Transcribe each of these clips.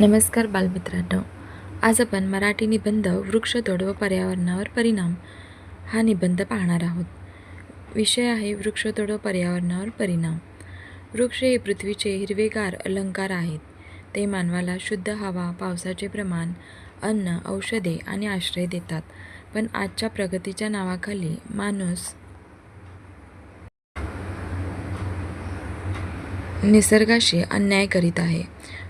नमस्कार बालमित्रांनो. आज आपण मराठी निबंध वृक्षतोड व पर्यावरणावर परिणाम हा निबंध पाहणार आहोत. विषय आहे वृक्षतोड व पर्यावरणावर परिणाम. वृक्ष हे पृथ्वीचे हिरवेगार अलंकार आहेत. ते मानवाला शुद्ध हवा पावसाचे प्रमाण अन्न औषधे आणि आश्रय देतात. पण आजच्या प्रगतीच्या नावाखाली माणूस निसर्गाशी अन्याय करीत आहे.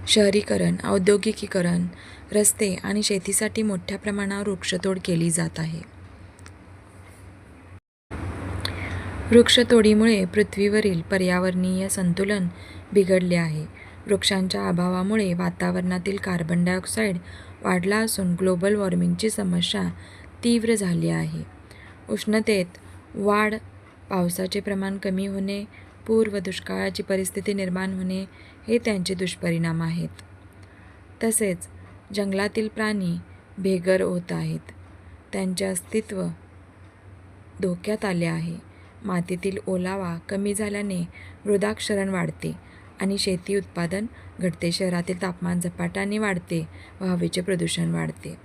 शहरीकरण औद्योगिकीकरण रस्ते आणि शेतीसाठी मोठ्या प्रमाणावर वृक्षतोड केली जात आहे. वृक्षतोडीमुळे पृथ्वीवरील पर्यावरणीय संतुलन बिघडले आहे. वृक्षांच्या अभावामुळे वातावरणातील कार्बन डायऑक्साईड वाढला असून ग्लोबल वॉर्मिंगची समस्या तीव्र झाली आहे. उष्णतेत वाढ पावसाचे प्रमाण कमी होणे पूर व दुष्काळाची परिस्थिती निर्माण होणे हे त्यांचे दुष्परिणाम आहेत. तसेच जंगलातील प्राणी बेघर होत आहेत. त्यांचे अस्तित्व धोक्यात आले आहे. मातीतील ओलावा कमी झाल्याने मृदाक्षरण वाढते आणि शेती उत्पादन घटते. शहरातील तापमान झपाट्याने वाढते व हवेचे प्रदूषण वाढते.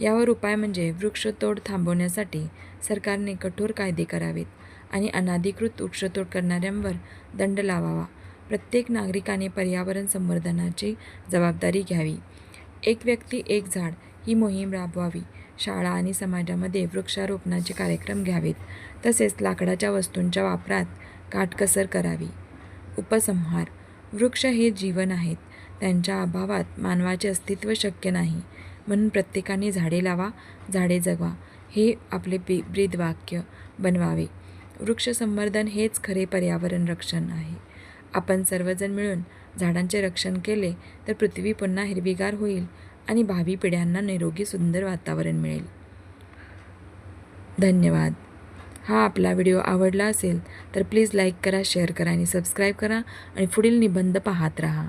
यावर उपाय म्हणजे वृक्षतोड थांबवण्यासाठी सरकारने कठोर कायदे करावेत. आणि अनाधिकृत वृक्षतोड करणाऱ्यांवर दंड लावावा. प्रत्येक नागरिकाने पर्यावरण संवर्धनाची जबाबदारी घ्यावी. एक व्यक्ती एक झाड ही मोहीम राबवावी. शाळा आणि समाजामध्ये वृक्षारोपणाचे कार्यक्रम घ्यावेत. तसेच लाकडाच्या वस्तूंच्या वापरात काटकसर करावी. उपसंहार. वृक्ष हे जीवन आहेत. त्यांच्या अभावात मानवाचे अस्तित्व शक्य नाही. म्हणून प्रत्येकाने झाडे लावा झाडे जगवा. हे आपले बी ब्रीदवाक्य बनवावे. वृक्ष संवर्धन हेच खरे पर्यावरण रक्षण आहे. आपण सर्वजण मिळून झाडांचे रक्षण केले तर पृथ्वी पुन्हा हिरवीगार होईल आणि भावी पिढ्यांना निरोगी सुंदर वातावरण मिळेल. धन्यवाद. हा आपला व्हिडिओ आवडला असेल तर प्लीज लाईक करा शेअर करा आणि सबस्क्राईब करा आणि पुढील निबंध पाहत राहा.